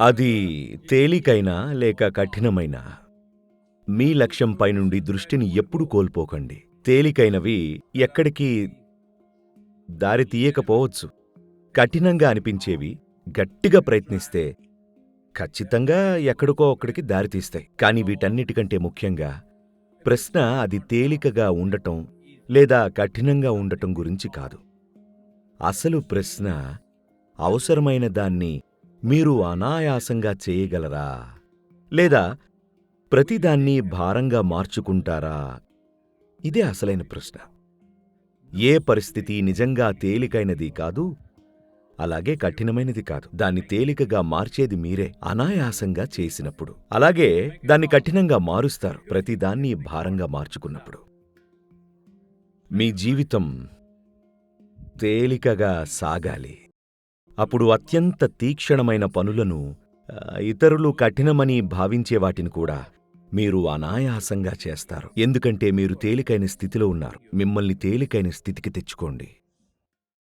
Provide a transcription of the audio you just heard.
అది తేలికైనా లేక కఠినమైనా? మీ లక్ష్యంపై నుండి దృష్టిని ఎప్పుడు కోల్పోకండి. తేలికైనవి ఎక్కడికి దారి తీయకపోవచ్చు. కఠినంగా అనిపించేవి గట్టిగా ప్రయత్నిస్తే ఖచ్చితంగా ఎక్కడికో ఒక్కడికి దారితీస్తాయి కానీ వీటన్నిటికంటే ముఖ్యంగా ప్రశ్న అది తేలికగా ఉండటం లేదా కఠినంగా ఉండటం గురించి కాదు. అసలు ప్రశ్న అవసరమైన దాన్ని మీరు అనాయాసంగా చేయగలరా? లేదా ప్రతిదాన్ని భారంగా మార్చుకుంటారా? ఇదే అసలైన ప్రశ్న. ఏ పరిస్థితి నిజంగా తేలికైనది కాదు అలాగే కఠినమైనది కాదు. దాన్ని తేలికగా మార్చేది మీరే అనాయాసంగా చేసినప్పుడు. అలాగే దాన్ని కఠినంగా మారుస్తారు ప్రతిదాన్ని భారంగా మార్చుకున్నప్పుడు. మీ జీవితం తేలికగా సాగాలి. అప్పుడు అత్యంత తీక్షణమైన పనులను ఇతరులు కఠినమని భావించే వాటిని కూడా మీరు అనాయాసంగా చేస్తారు. ఎందుకంటే మీరు తేలికైన స్థితిలో ఉన్నారు. మిమ్మల్ని తేలికైన స్థితికి తెచ్చుకోండి.